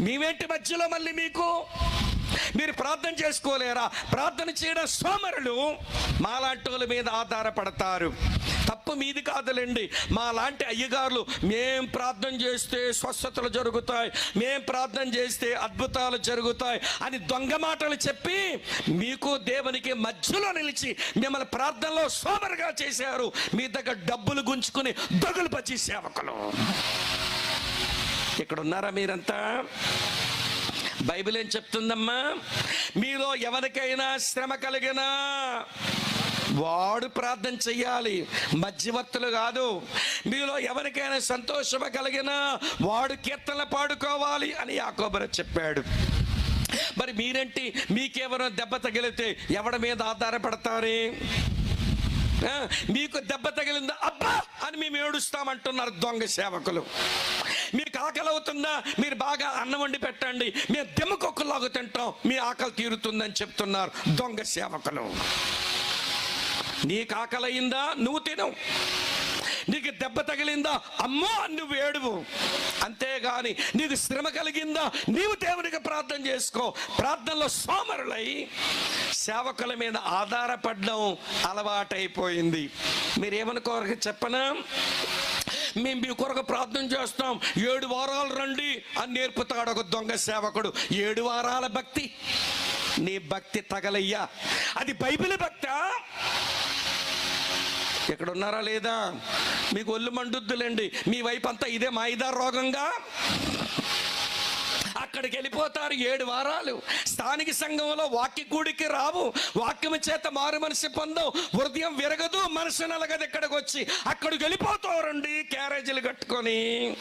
మేమేంటి మధ్యలో మళ్ళీ మీకు మీరు ప్రార్థన చేసుకోలేరా? ప్రార్థన చేయడం సోమరులు మాలాంటి వాళ్ళ మీద ఆధారపడతారు. తప్పు మీది కాదులేండి. మా లాంటి అయ్యగారులు మేం ప్రార్థన చేస్తే స్వస్థతలు జరుగుతాయి. మేం ప్రార్థన చేస్తే అద్భుతాలు జరుగుతాయి అని దొంగ మాటలు చెప్పి మీకు దేవునికి మధ్యలో నిలిచి మిమ్మల్ని ప్రార్థనలో సోమరుగా చేశారు. మీ దగ్గర డబ్బులు గుంజుకుని దగులు పచ్చి సేవకులు. ఇక్కడ ఉన్నారా మీరంతా? బైబిల్ ఏం చెప్తుందమ్మా? మీలో ఎవరికైనా శ్రమ కలిగినా వాడు ప్రార్థన చెయ్యాలి. మధ్యవర్తులు కాదు. మీలో ఎవరికైనా సంతోషం కలిగినా వాడు కీర్తన పాడుకోవాలి అని యాకోబర చెప్పాడు. మరి మీరేంటి? మీకేమైనా దెబ్బ తగిలితే ఎవడి మీద ఆధారపడతారే? మీకు దెబ్బ తగిలిందా? అబ్బా! అని మేము ఏడుస్తామంటున్నారు దొంగ సేవకులు. మీకు ఆకలి అవుతుందా? మీరు బాగా అన్నం వండి పెట్టండి. మేము దెమ్మకొక్కలాగా తింటాం. మీ ఆకలి తీరుతుందని చెప్తున్నారు దొంగ సేవకులు. నీకు ఆకలి అయిందా? నువ్వు తినవు నీకు దెబ్బ తగిలిందా? అమ్మో నువ్వు ఏడువు. అంతేగాని నీకు శ్రమ కలిగిందా? నీవు దేవునికి ప్రార్థన చేసుకో. ప్రార్థనలో సోమరులై సేవకుల మీద ఆధారపడడం అలవాటైపోయింది. మీరేమనుకోరు చెప్పనా? మేము మీ కొరకు ప్రార్థన చేస్తాం. ఏడు వారాలు రండి అని నేర్పుతాడు ఒక దొంగ సేవకుడు. ఏడు వారాల భక్తి. నీ భక్తి తగలయ్యా. అది బైబిల్ భక్తా? ఇక్కడ ఉన్నారా లేదా? మీకు ఒళ్ళు మండుద్దులేండి. మీ వైపు అంతా ఇదే మాయిదా రోగంగా? అక్కడికి వెళ్ళిపోతారు ఏడు వారాలు. స్థానిక సంఘంలో వాక్య కూడికి రావు. వాక్యం చేత మారు మనసు పొందవు. హృదయం విరగదు మనసు నలగదు ఇక్కడికి వచ్చి. అక్కడికి వెళ్ళిపోతారండి క్యారేజీలు కట్టుకొని.